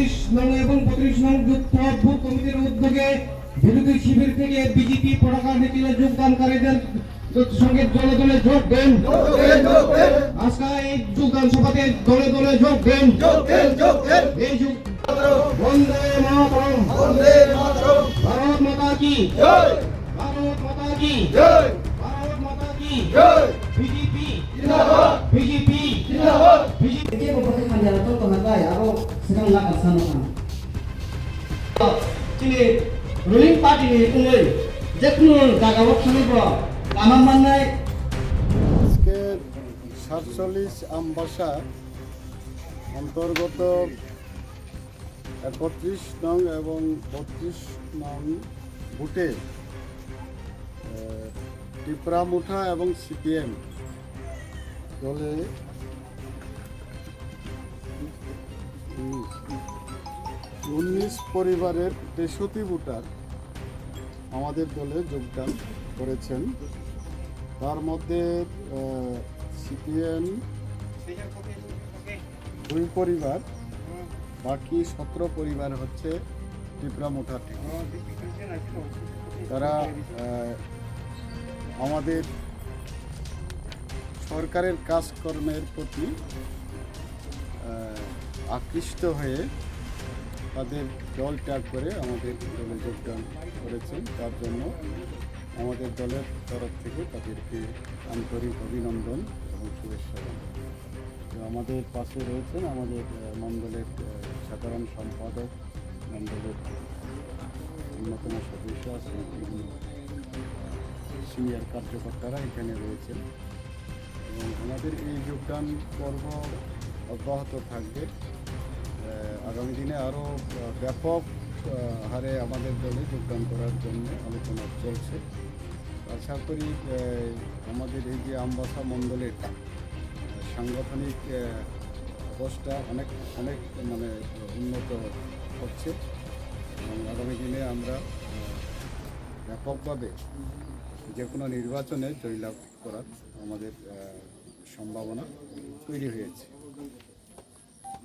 একত্রিশ নং এবং বত্রিশ নং যুদ্ধ বুথ কমিটির উদ্যোগে বিরোধী শিবির থেকে বিজেপি পতাকা মিছিলে যোগদানকারীদের সঙ্গে দলে দলে যোগ দেন। আজকে এই যোগদান সভাতে দলে দলে যোগ দেন। এই যোগ বন্দে মাতরম। বন্দে মাতরম ভারত মাতা কি? জয় ভারত মাতা কি? জয় ভারত মাতা কি? জয় BJP. BJP. BJP. Jadi apa সাতচল্লিশ আমবাসা অন্তর্গত একত্রিশ নং এবং বত্রিশ নং বুটে টিপরামুঠা এবং সিপিএম দলে উনিশ পরিবারের তেষট্টি ভোটার আমাদের দলে যোগদান করেছেন। তার মধ্যে সিপিএম দুই পরিবার, বাকি সতেরো পরিবার হচ্ছে টিপরামোঠা থেকে তারা আমাদের সরকারের কাজকর্মের প্রতি আকৃষ্ট হয়ে তাদের দল ত্যাগ করে আমাদের দলে যোগদান করেছেন। তার জন্য আমাদের দলের তরফ থেকে তাদেরকে আন্তরিক অভিনন্দন এবং শুভেচ্ছা আমাদের পাশে রয়েছেন আমাদের মণ্ডলের সাধারণ সম্পাদক, মণ্ডলের অন্যতম সদস্য আছেন সিনিয়র কার্যকর্তারা এখানে রয়েছেন। এবং আমাদের এই যোগদান পর্ব অব্যাহত থাকবে। আগামী দিনে আরও ব্যাপক হারে আমাদের দলে যোগদান করার জন্য আলোচনা চলছে। আশা করি আমাদের এই যে আমবাসা মণ্ডলের সাংগঠনিক অবস্থা অনেক অনেক মানে উন্নত হচ্ছে। এবং আগামী দিনে আমরা ব্যাপকভাবে যে কোনো নির্বাচনে জয়লাভ করার আমাদের সম্ভাবনা তৈরি হয়েছে।